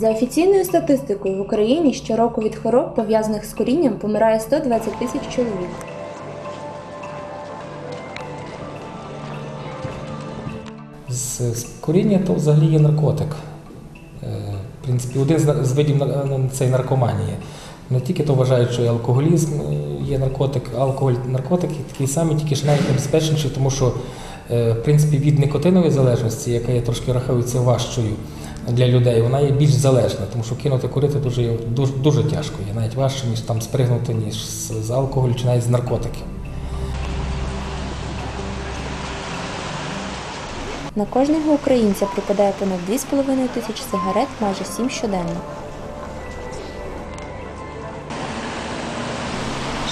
За офіційною статистикою в Україні щороку від хвороб, пов'язаних з курінням, помирає 120 тисяч чоловік. З, куріння то взагалі є наркотик. Е, В принципі, один з, видів і наркоманії. Не тільки то вважають, що і алкоголізм е, є наркотик, алкоголь наркотик такий самий, тільки ж навіть небезпечніший, тому що е, в принципі від никотинової залежності, яка є трошки рахується важчою для людей, вона є більш залежна, тому що кинути курити дуже, дуже, дуже тяжко. Є навіть важче, ніж там спригнути, ніж з, алкоголю чи навіть з наркотиків. На кожного українця припадає понад 2,5 тисячі сигарет, майже 7 щоденно.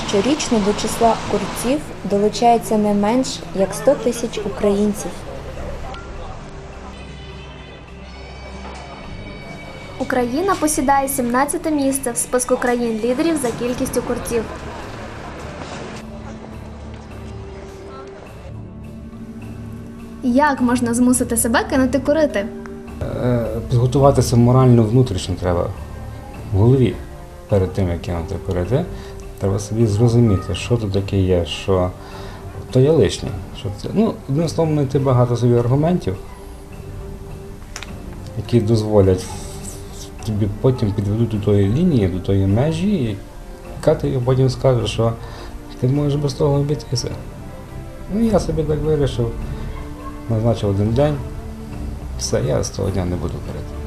Щорічно до числа курців долучається не менш як 100 тисяч українців. Україна посідає 17 місце в списку країн-лідерів за кількістю курців. Як можна змусити себе кинути курити? Е, Підготуватися морально внутрішньо треба в голові перед тим, як кинути курити. Треба собі зрозуміти, що тут таке є, що то є лишнє. Що це. Ну, одним словом, знайти багато собі аргументів, які дозволять тобі потім підведуть до тої лінії, до тої межі, яка тобі потім скаже, що ти можеш без того обійтися. Ну, я собі так вирішив, назначив один день. Все, я з того дня не буду перейти.